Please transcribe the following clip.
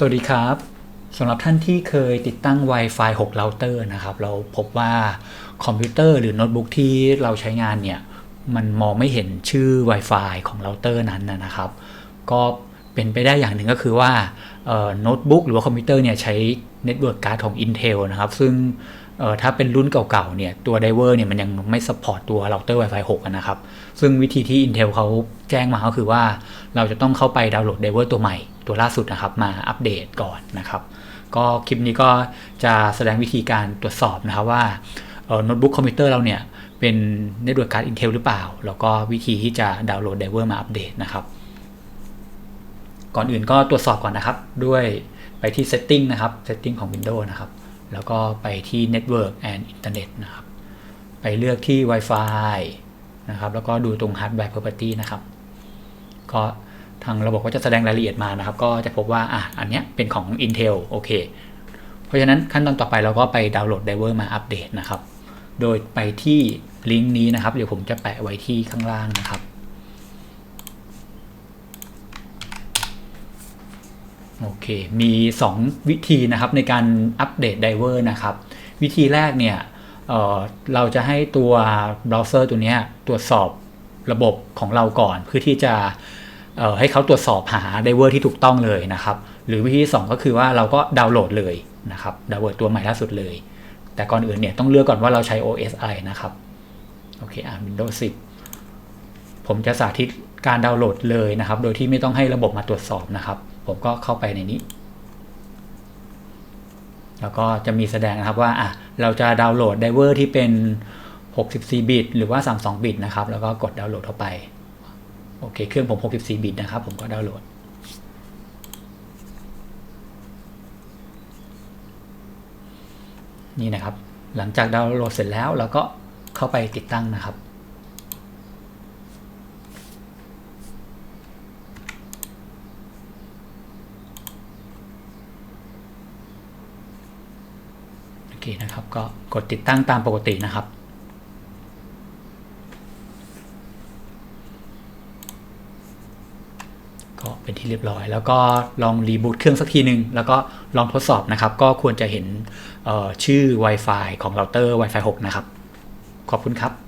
สวัสดีครับสำหรับท่านที่เคยติดตั้ง Wi-Fi 6เราเตอร์นะครับ เราพบว่าคอมพิวเตอร์หรือโน้ตบุ๊กที่เราใช้งานเนี่ย มันมองไม่เห็นชื่อ Wi-Fi ของเราเตอร์นั้นนะครับ ก็เป็นไปได้อย่างหนึ่งก็คือว่าโน้ตบุ๊กหรือว่าคอมพิวเตอร์เนี่ยใช้เน็ตเวิร์กการ์ดของ Intel นะครับ ซึ่งถ้าเป็นรุ่นเก่าๆเนี่ยตัวไดเวอร์เนี่ยมันยังไม่สปอร์ตตัวเราเตอร์ Wi-Fi 6 นะครับ ซึ่งวิธีที่ Intel เขาแจ้งมาก็คือว่าเราจะต้องเข้าไปดาวน์โหลดไดเวอร์ตัวใหม่ ตัวล่าสุดนะครับมาอัปเดตก่อนนะครับ ก็คลิปนี้ก็จะแสดงวิธีการตรวจสอบนะครับว่าโน้ตบุ๊กคอมพิวเตอร์เราเนี่ยเป็นเน็ตเวิร์กการ์ด Intel หรือเปล่า แล้วก็วิธีที่จะดาวน์โหลดไดเวอร์มาอัปเดตนะครับ ก่อนอื่นก็ตรวจสอบก่อนนะครับ ด้วยไปที่ Setting นะครับ Setting ของ Windows นะครับ แล้วก็ไปที่ Network and Internet นะครับ ไปเลือกที่ Wi-Fi นะครับ แล้วก็ดูตรง Hardware Property นะครับ ก็ ทางระบบก็จะแสดงรายละเอียดมานะครับ ก็จะพบว่าอะอันเนี้ยเป็นของ Intel โอเค เพราะฉะนั้นขั้นตอนต่อไปเราก็ไปดาวน์โหลดไดเวอร์มาอัปเดตนะครับ โดยไปที่ลิงก์นี้นะครับ เดี๋ยวผมจะแปะไว้ที่ข้างล่างนะครับโอเค มี 2 วิธีนะครับในการอัปเดตไดเวอร์นะครับ วิธีแรกเนี่ยเเราจะให้ตัวเบราว์เซอร์ตัวนี้ตรวจสอบระบบของเราก่อน เพื่อที่จะ ให้เขาตรวจสอบหาไดเวอร์ที่ถูกต้องเลยนะครับ หรือวิธีที่2ก็คือว่าเราก็ดาวน์โหลดเลยนะครับดาวน์โหลดตัวใหม่ล่าสุดเลย แต่ก่อนอื่นเนี่ยต้องเลือกก่อนว่าเราใช้ OS อะไรนะครับโอเคอ่า Windows 10 ผมจะสาธิตการดาวน์โหลดเลยนะครับ โดยที่ไม่ต้องให้ระบบมาตรวจสอบนะครับ ผมก็เข้าไปในนี้ แล้วก็จะมีแสดงนะครับว่าอะเราจะดาวน์โหลดไดเวอร์ที่เป็น 64 บิต หรือว่า 32 บิตนะครับ แล้วก็กดดาวน์โหลดเข้าไป โอเค เครื่องผม 64 บิตนะครับ ผมก็ดาวน์โหลด นี่นะครับ หลังจากดาวน์โหลดเสร็จแล้วเราก็เข้าไปติดตั้งนะครับโอเคนะครับ ก็กดติดตั้งตามปกตินะครับ ก็เป็นที่เรียบร้อย แล้วก็ลองรีบูตเครื่องสักทีหนึ่งแล้วก็ลองทดสอบนะครับ ก็ควรจะเห็นชื่อ Wi-Fi ของเราเตอร์ Wi-Fi 6 นะครับ ขอบคุณครับ